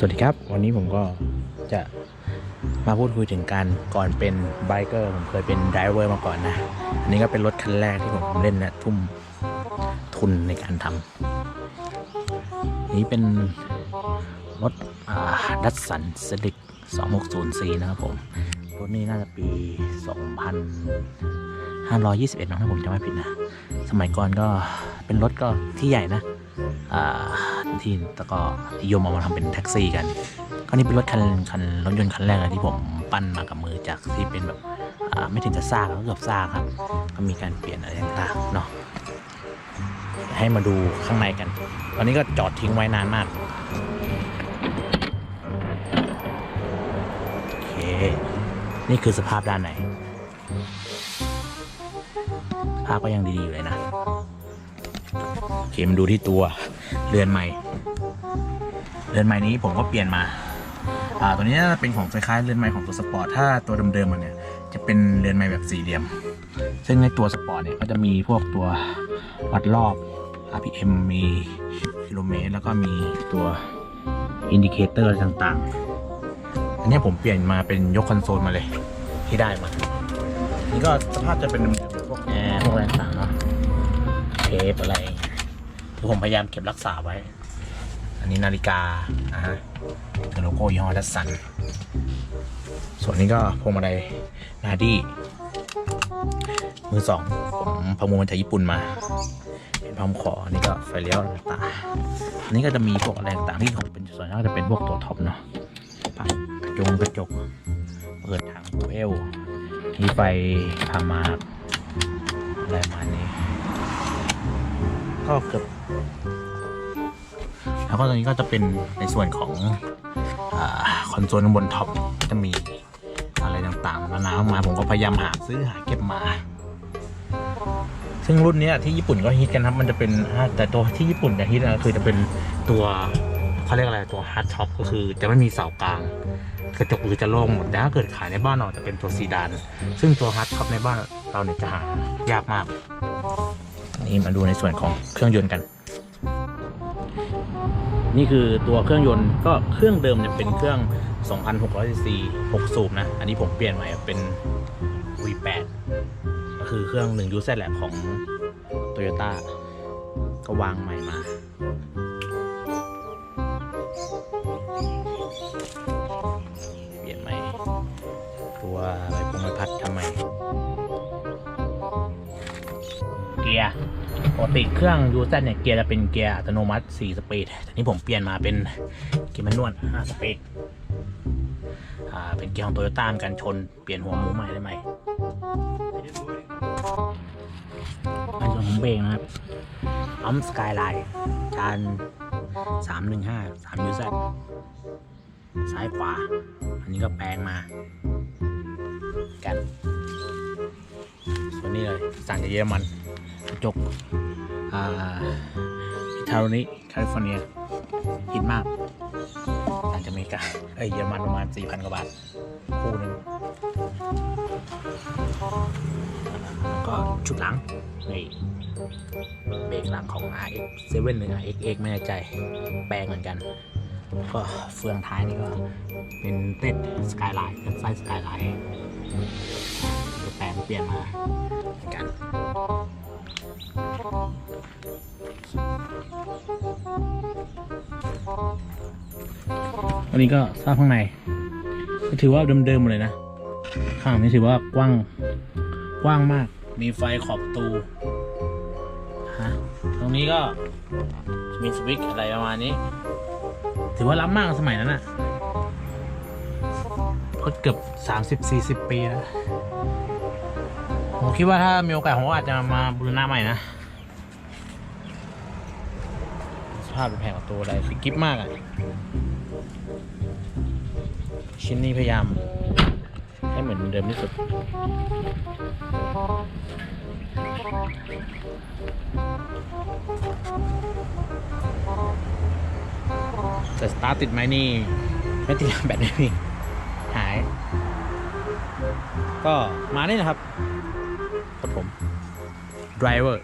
สวัสดีครับ วันนี้ผมก็จะมาพูดคุยถึงการก่อนเป็นไบเกอร์ผมเคยเป็นไดรเวอร์มาก่อนนะ อันนี้ก็เป็นรถคันแรกที่ผมเล่นและทุ่มทุนในการทำนี้เป็นรถดัตสันสลิก 260นะครับผม รถนี้น่าจะปี 2521 นะถ้าผมจำไม่ผิดนะ สมัยก่อนก็เป็นรถก็ที่ใหญ่นะ อ่า ที่แต่ก็นิยมเอามาทำเป็นแท็กซี่กันก็นี่เป็นรถคันคันรถยนต์คันแรกเลยที่ผมปั้นมากับมือจากที่เป็นแบบไม่ถึงจะซากก็เกือบซากครับ ก็มีการเปลี่ยนอะไรต่างๆเนาะให้มาดูข้างในกัน ตอนนี้ก็จอดทิ้งไว้นานมากโอเคนี่คือสภาพด้านในภาพก็ยังดีๆอยู่เลยนะ โอเคมาดูที่ตัวเรือนใหม่ เรือนใหม่นี้ผมก็เปลี่ยนมาอ่าตัวนี้น่าจะเป็นของคล้ายๆเรือนใหม่ของตัวสปอร์ตถ้าตัวเดิมๆมันเนี่ยจะเป็นเรือนใหม่แบบสี่เหลี่ยม ซึ่งในตัวสปอร์ตเนี่ยก็จะมีพวกตัววัดรอบ RPM มีกิโลเมตรแล้วก็มีตัวอินดิเคเตอร์ต่างๆ อันนี้ผมเปลี่ยนมาเป็นยกคอนโซลมาเลยที่ได้มา นี่ก็สภาพจะเป็นพวกแอร์พวกอะไรต่างๆเนาะเทปอะไรผมพยายามเก็บรักษาไว้ นี้นาฬิกานะฮะโลโก้ยี่ห้อดัสสัน ส่วนนี้ก็พวงมาลัยนาดี้มือสองผมประมูลมาจากญี่ปุ่นมา เป็นพร้อมขอนนี้ก็ไฟเลี้ยวต่างๆอันนี้ก็จะมีพวกอะไรต่างๆที่ของเป็นส่วนมากจะเป็นพวกตัวท็อปเนาะปรับกระจงกระจก เปิดถังตัวเอลมีไฟพามาอะไรประมาณนี้ ก็เกือบ แล้วก็ตรงนี้ก็จะเป็นในส่วนของอคอนโซลข้างบนท็อปจะมีอะไรต่างๆนานาออกมาผมก็พยายามหาซื้อหาเก็บมา ซึ่งรุ่นนี้ที่ญี่ปุ่นก็ฮิตกันครับ มันจะเป็นแต่ตัวที่ญี่ปุ่นจะฮิตนะคือจะเป็นตัวเขาเรียกอะไรตัวฮาร์ดท็อปก็คือจะไม่มีเสากลางกระจกหรือจะโล่งหมดแต่ถ้าเกิดขายในบ้านเราจะเป็นตัวซีดาน ซึ่งตัวฮาร์ดท็อปในบ้านเราเนี่ยจะหายากมาก นี่มาดูในส่วนของเครื่องยนต์กัน นี่คือตัวเครื่องยนต์ก็เครื่องเดิมเนี่ยเป็นเครื่อง 2,600 cc 6สูบนะ อันนี้ผมเปลี่ยนใหม่เป็น V8 ก็คือเครื่อง1 u z แหละของ Toyota ก็วางใหม่มา ปกติเครื่องยูเซเนี่ยเกียร์จะเป็นเกียร์อัตโนมัติ 4 สปีด แต่นี้ผมเปลี่ยนมาเป็นเกียร์แมนนวล 5 สปีด อ่า เป็นเกียร์ของโตโยต้ากันชน เปลี่ยนหัวหมูใหม่ได้ไหมในส่วนของเบรกนะครับอัมสกายไลน์จาน315 3ยูเซซ้ายขวา อันนี้ก็แปลงมา กัน ส่วนนี้เลยสั่งจากเยอรมันกระจก อ่าอิตาลีแคลิฟอร์เนียฮิตมากต่างจากอเมริกาเอ้ยเยอรมันประมาณ 4,000 กว่าบาท คู่หนึ่งก็ชุดหลัง นี่ เบรกหลังของ RX 7 หรือ RX ไม่แน่ใจ แปลงเหมือนกัน ก็เฟืองท้ายนี่ก็ เป็นเต็ดสกายไลน์เป็นไซส์สกายไลน์แปลงเปลี่ยนมาเหมือนกัน อันนี้ก็สภาพข้างในก็ถือว่าเดิมๆหมดเลยนะ ข้างนี้ถือว่ากว้างกว้างมาก มีไฟขอบประตูฮะตรงนี้ก็มีสวิตช์อะไรประมาณนี้ ถือว่าล้ำมากสมัยนั้นอะก็เกือบสามสิบสี่สิบปีแล้ว ผมคิดว่าถ้ามีโอกาสผมก็อาจจะมาบูรณะใหม่นะ สภาพเป็นแผงประตูอะไรฟิกิฟมากอะชิ้นนี้พยายาม ให้เหมือนเดิมที่สุด แต่สตาร์ติดไหมนี่ ไม่ติดแบตไม่มีหาย ก็มานี่นะครับ กับผม driver